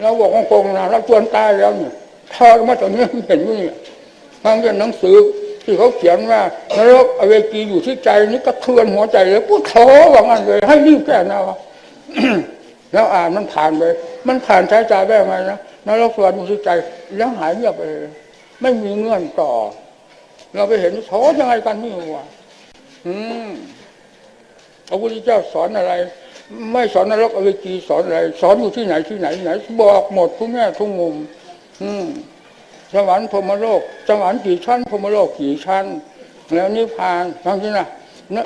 เราบอกของคงนะเราจวนตายแล้วเนี่ยทอดมาตรงนี้เห็นอยู่เนี่ยฟังเป็นหนังสือที่เขาเขียนว่านรกอเวจีอยู่ที่ใจนี่กระเทือนหัวใจเลยพูดโถว่างั้นเลย ให้รีบแก้นะวะแล้วอ่านมันผ่านไป มันผ่านใช้ใจได้ไหมนะนรกสวรรค์อยู่ที่ใจ แล้วหายเงียบไปเลยไม่มีเงื่อนต่อ เราไปเห็นโถยังไงกันนี่วะอืมพระพุทธเจ้าสอนอะไร ไม่สอนนรกอเวจีสอนอะไร สอนอยู่ที่ไหนที่ไหนไหน บอกหมดทุกแง่ทุกมุม อืมสวรรค์พรมโลกสวรรค์กี่ชั้นพรมโลกกี่ชั้น แล้วนิพพานทั้งที่นะน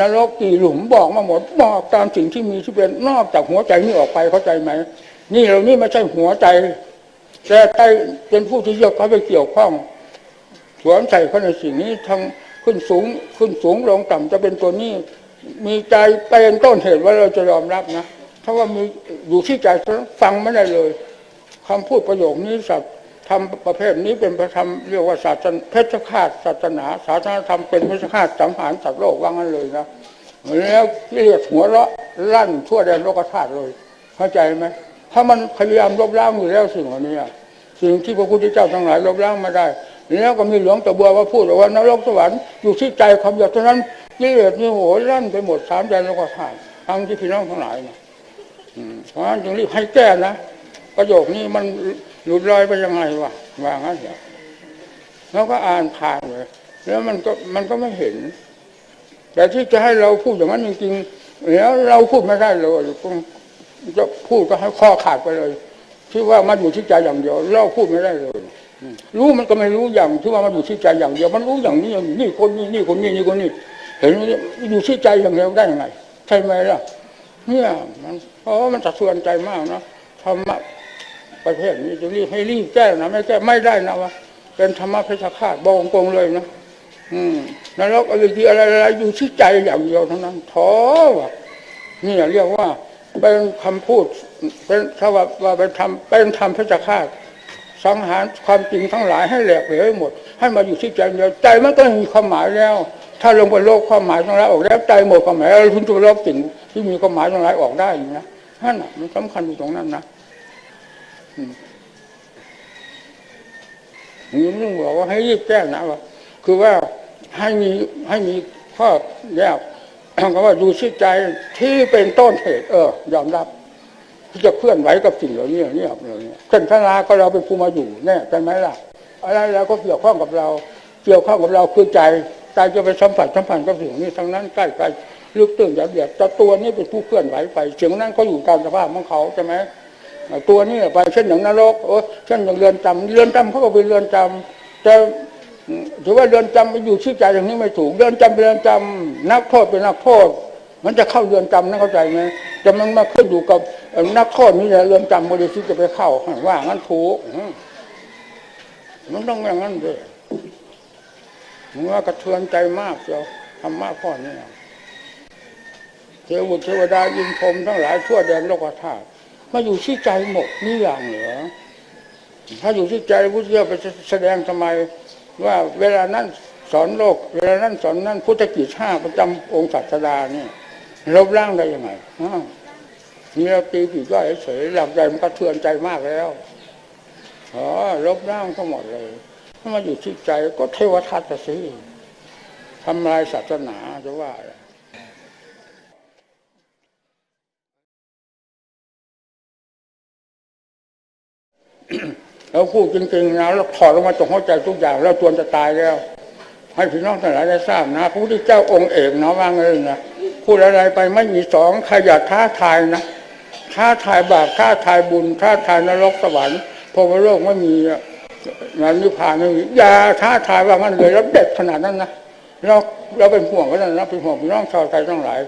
นรกกี่หลุมบอกมาหมดบอกตามสิ่งที่มีที่เป็นนอกจากหัวใจนี่ออกไปเข้าใจไหมนี่เรานี่ไม่ใช่หัวใจ แต่ใจเป็นผู้ที่เยกเข้าไปเกี่ยวข้องสวมใส่เข้าในสิ่งนี้ทั้งขึ้นสูงขึ้นสูงลงต่ำจะเป็นตัวนี้ มีใจเป็นต้นเหตุว่าเราจะยอมรับนะถ้าะว่ามีอยู่ที่ใจฟังไม่ได้เลยคำพูดประโยคนี้สัตว์ทำประเภทนี้เป็นพระธรรมเรียกว่าศาสนาเพชฌฆาตศาสนาศาสนาธรรมเป็นเพชฌฆาตสังหารสัตว์โลกว่างั้นเลยนะแล้วเรียกหัวเราะลั่นทั่วแดนโลกธาตุเลยเข้าใจไหมถ้ามันพยายามลบล้างอยู่แล้วสิ่งเหล่านี้สิ่งที่พระพุทธเจ้าทั้งหลายลบล้างมาได้แล้วก็มีหลวงตะบัวว่าพูดว่า นรกสวรรค์อยู่ที่ใจคำเดียวเท่านั้น กิเลสนี่โหรั่นไปหมดสามแดนโลกธาตุทั้งที่พี่น้องทั้งหลายนะเพราะฉะนั้นจึงรีบให้แก้นะประโยคนี้มันหลุดลอยไปยังไงวะวางั้นเหรอแล้วก็อ่านผ่านเลยแล้วมันก็มันก็ไม่เห็น แต่ที่จะให้เราพูดอย่างนั้นจริงๆแล้วเราพูดไม่ได้เลยจะพูดก็ให้ข้อขาดไปเลยที่ว่ามันอยู่ที่ใจอย่างเดียวเราพูดไม่ได้เลยรู้มันก็ไม่รู้อย่างที่ว่ามันอยู่ที่ใจอย่างเดียวมันรู้อย่างนี้อย่างนี้นี่คนนี้นี่คนนี้นี่คนนี้ เห็นอยู่ที่ใจอย่างเดียวได้ยังไงใช่ไหมล่ะเนี่ยมันเพราะมันสะเทือนใจมากนะธรรมะประเภทนี้จะรีบให้รีบแก้นะไม่แก้ไม่ได้นะวะเป็นธรรมะเพชฌฆาตบอกงเลยนะอืมนรกอะไรที่อะไรอะไรอยู่ที่ใจอย่างเดียวเท่านั้นท้อวะนี่เรียกว่าเป็นคำพูดเป็นถ้าว่าว่าเป็นธรรมเป็นธรรมเพชฌฆาตสังหารความจริงทั้งหลายให้แหลกเหลวให้หมด ให้มาอยู่ที่ใจเดียวใจมันก็มีความหมายแล้ว ถ้าลงไปโลกความหมายทั้งหลายออกแล้วใจหมดความหมายเราถึงจะลบสิ่งที่มีความหมายทั้งหลายออกได้อยู่นะนั่นมันสำคัญอยู่ตรงนั้นนะอืมนี่ต้องบอกว่าให้รีบแก้นะว่าคือว่าให้มีให้มีข้อแยกก็ว่าดูที่ใจที่เป็นต้นเหตุเออยอมรับที่จะเคลื่อนไหวกับสิ่งเหล่านี้นี่ยเนี่ยเช่นพระนาก็เราเป็นผู้มาอยู่แน่ใช่ไหมล่ะ อะไรแล้วก็เกี่ยวข้องกับเรา เกี่ยวข้องกับเราคือใจ ใจจะไปสัมผัสสัมพันธ์กับสิ่งนี้ทั้งนั้นใกล้ใกล้ลึกตื้นหยาบเหยียดแต่ตัวนี้เป็นผู้เคลื่อนไหวไปเสิ่งนั้นก็อยู่ตามสภาพของเขาใช่ไหมตัวนี้ไปเช่นอย่างนรกโอ้เช่นอย่างเรือนจำเรือนจำเขาก็เป็นเรือนจำแต่ถือว่าเรือนจำไปอยู่ชื่อใจอย่างนี้ไม่ถูกเรือนจำเป็นเรือนจำนักโทษเป็นนักโทษมันจะเข้าเรือนจำนั่นเข้าใจไหมแต่มันมาขึ้นอยู่กับนักโทษนี่แหละเรือนจำบริสุทธิ์จะไปเข้าว่างั้นถูกมันต้องอย่างนั้นด้วย มันว่ากระเทือนใจมากเชียวธรรมะข้อนี้เทวดเทวดายินพรมทั้งหลายทั่วแดนโลกธาตุมาอยู่ที่ใจหมดนี่อย่างเหนือถ้าอยู่ที่ใจพุทธเจ้าไปแสดงทำไมว่าเวลานั้นสอนโลก เวลานั้นสอนนั้นพุทธกิจห้าประจำองค์ศาสดานี่ลบล้างได้ยังไงนี่เราตีผีย่อยเฉยหลับใจมันก็เทือนใจมากแล้วอ๋อลบล้างทั้งหมดเลย ถ้ามาอยู่ที่ใจก็เทวทัตสิทำลายศาสนาจะว่าอะไรเราพูดจริงๆนะเราถอดออกมาจากหัวใจทุกอย่างเราจวนจะตายแล้ว ให้พี่น้องทั้งหลายได้ทราบนะพระพุทธเจ้าองค์เอกนะว่าไงนะพูดอะไรไปไม่มีสองใครอย่าท้าทายนะท้าทายบาปท้าทายบุญท้าทายนรกสวรรค์พรหมโลกไม่มีงา นนิพพานไม่อย่าท้าทายว่างั้นเลยแล้วเด็ดขนาดนั้นนะเราเราเป็นห่วงกันนะเป็นห่วงพี่น้องชาวไทยทั้งหลาย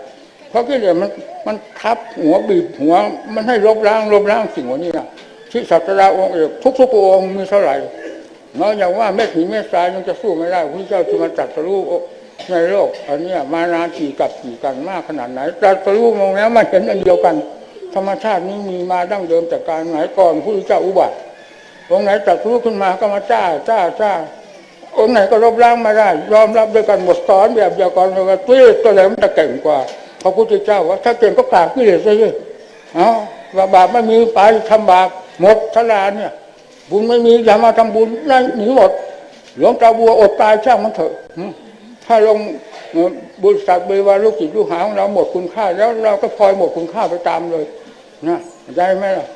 เพราะกิเลสมันมันทับหัวบีบหัว มันให้ลบล้างลบล้างสิ่งเหล่านี้นะที่ศาสดาองค์เอกทุกๆองค์มีเท่าไหร่น้อยอย่างว่าเม็ดหินเม็ดทรายยังจะสู้ไม่ได้พระเจ้าที่มาตรัสรู้ในโลกอันนี้มานานกี่กับกี่กันมากขนาดไหนตรัสรู้มองแล้วมาเห็นอันเดียวกัน ธรรมชาตินี้มีมาดั้งเดิมแต่การไหนก่อนพระเจ้าอุบัติ องค์ไหนตรัสรู้ขึ้นมาก็มาจ้าจ้าจ้าองค์ไหนก็ลบล้างมาได้ ยอมรับด้วยกันหมดสอนแบบเดียวกันเลยว่าตัวตัวไหนมันจะเก่งกว่าพระพุทธเจ้าว่าถ้าเก่งก็กราบกิเลสซะสิเอาว่าบาปไม่มีไปทำบาปหมดทลาเนี่ยบุญไม่มีอย่ามาทำบุญนั่นหนีหมดหลวงตาบัวอดตายช่างมันเถอะถ้าลงบุญสักบริวารลูกศิษย์ลูกหาของเราหมดคุณค่า แล้วเราก็พลอยหมดคุณค่าไปตามเลยนะได้ไหมล่ะ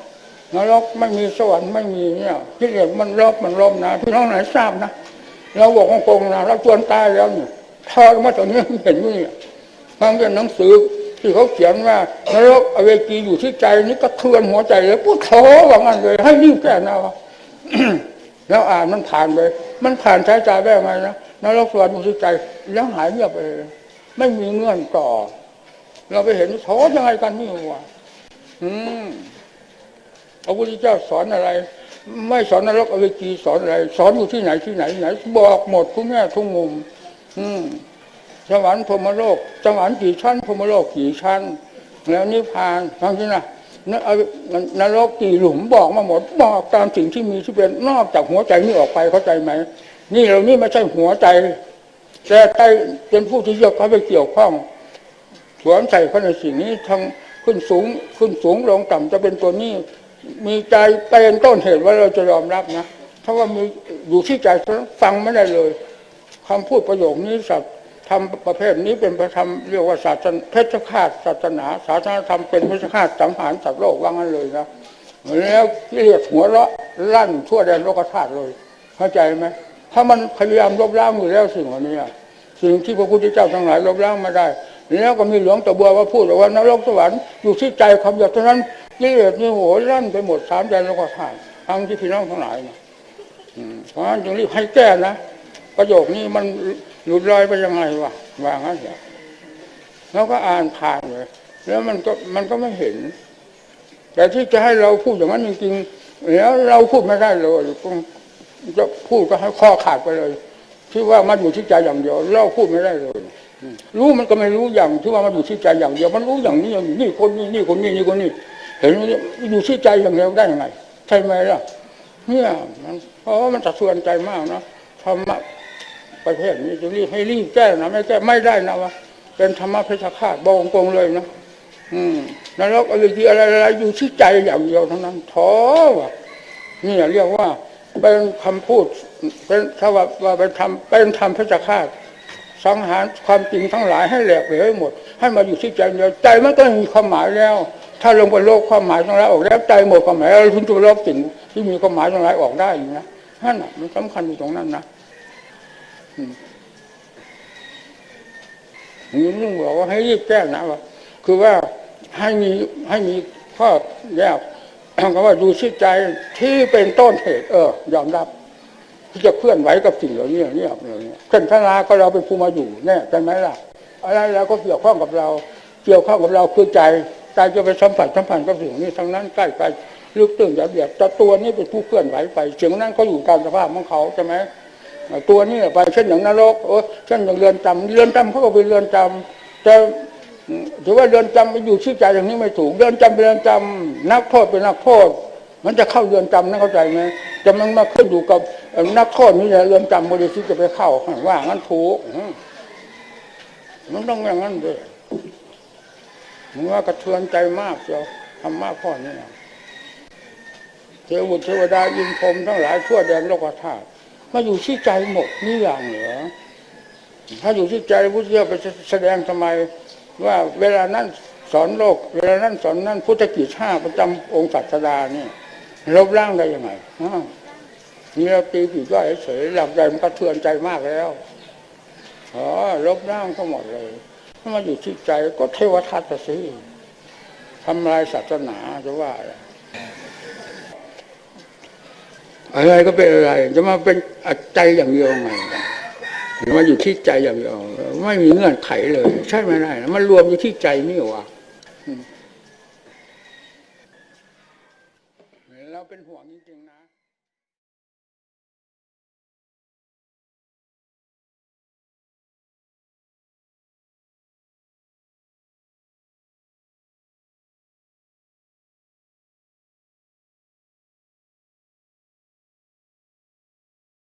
นรกไม่มีสวรรค์ไม่มีเนี่ยที่เรียกมันรบมันลมนะพี่น้องไหนทราบนะเราบอกของกงนะเราจวนตายแล้วเนี่ยทอดมาตรงนี้เห็นไหมเนี่ยฟังจากหนังสือที่เขาเขียนว่านรกอเวจีอยู่ที่ใจนี่ก็เทือนหัวใจเลยพูดโถว่างั้นเลย ให้รีบแก้นะวะแล้วอ่านมันผ่านไป มันผ่านใช้ใจได้ไหมนะนรกสวรรค์มุสิใจแล้วหายเงียบไปเลยไม่มีเงื่อนต่อ เราไปเห็นโถยังไงกันนี่วะอืม พระพุทธเจ้าสอนอะไร ไม่สอนนรกอเวจีสอนอะไร สอนอยู่ที่ไหนที่ไหนไหน บอกหมดทุกแง่ทุกมุม อืมสวรรค์พรมโลกสวรรค์กี่ชั้นพรมโลกกี่ชั้น แล้วนิพพานฟังที่นะนนรกกี่หลุมบอกมาหมดบอกตามสิ่งที่มีที่เป็นนอกจากหัวใจนี่ออกไปเข้าใจไหมนี่เรานี่ไม่ใช่หัวใจ แต่ใจเป็นผู้ที่เกี่ยวเข้าไปเกี่ยวข้องสวมใส่เข้าในสิ่งนี้ทั้งขึ้นสูงขึ้นสูงลงต่ำจะเป็นตัวนี้ มีใจเป็นต้นเหตุว่าเราจะยอมรับนะถ้าว่ามีอยู่ที่ใจฟังไม่ได้เลยคำพูดประโยคนี้สัตว์ทำประเภทนี้เป็นประธรรมเรียกว่าศาสนาเพชฌฆาตศาสนาศาสนาธรรมเป็นเพชฌฆาตสังหารสัตว์โลกว่างั้นเลยนะแล้วเรียกหัวเราะลั่นทั่วแดนโลกธาตุเลย เข้าใจไหมถ้ามันพยายามลบล้างอยู่แล้วสิ่งเหล่านี้สิ่งที่พระพุทธเจ้าทั้งหลายลบล้างมาได้แล้วก็มีหลวงตาบัวว่าพูดว่านรกสวรรค์อยู่ที่ใจคำเดียวเท่านั้น กิเลสนี่โหลั่นไปหมดสามแดนโลกธาตุทั้งที่พี่น้องทั้งหลายนะอืมเพราะฉะนั้นจึงรีบให้แก้นะประโยคนี้มันหลุดลอยไปยังไงวะวางั้นเหรอแล้วก็อ่านผ่านเลยแล้วมันก็มันก็ไม่เห็น แต่ที่จะให้เราพูดอย่างนั้นจริงๆแล้วเราพูดไม่ได้เลยจะพูดก็ให้ข้อขาดไปเลยที่ว่ามันอยู่ที่ใจอย่างเดียวเราพูดไม่ได้เลยรู้มันก็ไม่รู้อย่างที่ว่ามันอยู่ที่ใจอย่างเดียว มันรู้อย่างนี้อย่างนี่คนนี้นี่คนนี้นี่คนนี้ ห็นอยู่ที่ใจอย่างเดียวได้ยังไงใช่ไหมล่ะเนี่ยมันเพราะว่ามันสะเทือนใจมากนะธรรมะประเภทนี้จะรีบให้รีบแก้นะไม่แก้ไม่ได้นะวะเป็นธรรมะเพชฌฆาตบอกงเลยนะอืมนรกอะไรที่อะไรอะไรอยู่ที่ใจอย่างเดียวเท่านั้นท้อวะนี่เรียกว่าเป็นคำพูด เป็นถ้าว่าว่าเป็นธรรมเป็นธรรมเพชฌฆาตสังหารความจริงทั้งหลายให้แหลกเหลวให้หมด ให้มาอยู่ที่ใจเดียวใจมันก็มีความหมายแล้ว ถ้าลงบนโลกความหมายทั้งหลายออกแล้วใจหมดความหมายแล้วคุณจะลบสิ่งที่มีความหมายทั้งหลายออกได้อยู่นะนั่นมันสำคัญอยู่ตรงนั้นนะอืมนี่ลุงบอกว่าให้รีบแก้นะว่าคือว่าให้มีให้มีข้อแยกก็ว่าดูที่ใจที่เป็นต้นเหตุ เออยอมรับที่จะเคลื่อนไหวกับสิ่งเหล่านี้อย่างนี้อย่างนี้เช่นพระราก็เราเป็นผู้มาอยู่แน่ใช่ไหมล่ะอะไรแล้วก็เกี่ยวข้องกับเรา เกี่ยวข้องกับเราคือใจ ใจจะไปสัมผัสสัมพันธ์กับสิ่งนี้ทั้งนั้นใกล้ไปลึกตื้นหยาบเหยียดแต่ตัวนี้เป็นผู้เคลื่อนไหวไปสิ่งนั้นเขาอยู่ตามสภาพของเขาใช่ไหมตัวนี้ไปเช่นอย่างนรกโอ้เช่นอย่างเรือนจำเรือนจำเขาก็เป็นเรือนจำแต่ถือว่าเรือนจำไปอยู่ที่ใจอย่างนี้ไม่ถูกเรือนจำเป็นเรือนจำนักโทษเป็นนักโทษมันจะเข้าเรือนจำนั่นเข้าใจไหมจะมันมาขึ้นอยู่กับนักโทษนี่แหละเรือนจำบริสุทธิ์จะไปเข้าว่างั้นถูกมันต้องอย่างนั้นด้วย มึงว่ากระเทือนใจมากเจ้าทำมากข้อนี้นะเทวุตเทวดายินพรมทั้งหลายทั่วแดนโลกธาตุมาอยู่ที่ใจหมดนี่อย่างเหรอถ้าอยู่ที่ใจพุทธเจ้าไปแสดงทำไม ว่าเวลานั้นสอนโลก เวลานั้นสอนนั้นพุทธกิจห้าประจำองค์ศาสดานี่ลบล้างได้ยังไงนี่เราตีผีก็เฉยหลักใจมันกระเทือนใจมากแล้วอ๋อลบล้างก็หมดเลย ถ้ามาอยู่ที่ใจก็เทวทัตสิทำลายศาสนาจะว่าอะไรก็เป็นอะไร จะมาเป็นใจอย่างเดียวไงมาอยู่ที่ใจอย่างเดียวไม่มีเงื่อนไขเลย ใช่ไหม่ได้มันรวมอยู่ที่ใจนี่วะเราเป็นห่วงจริงๆนะ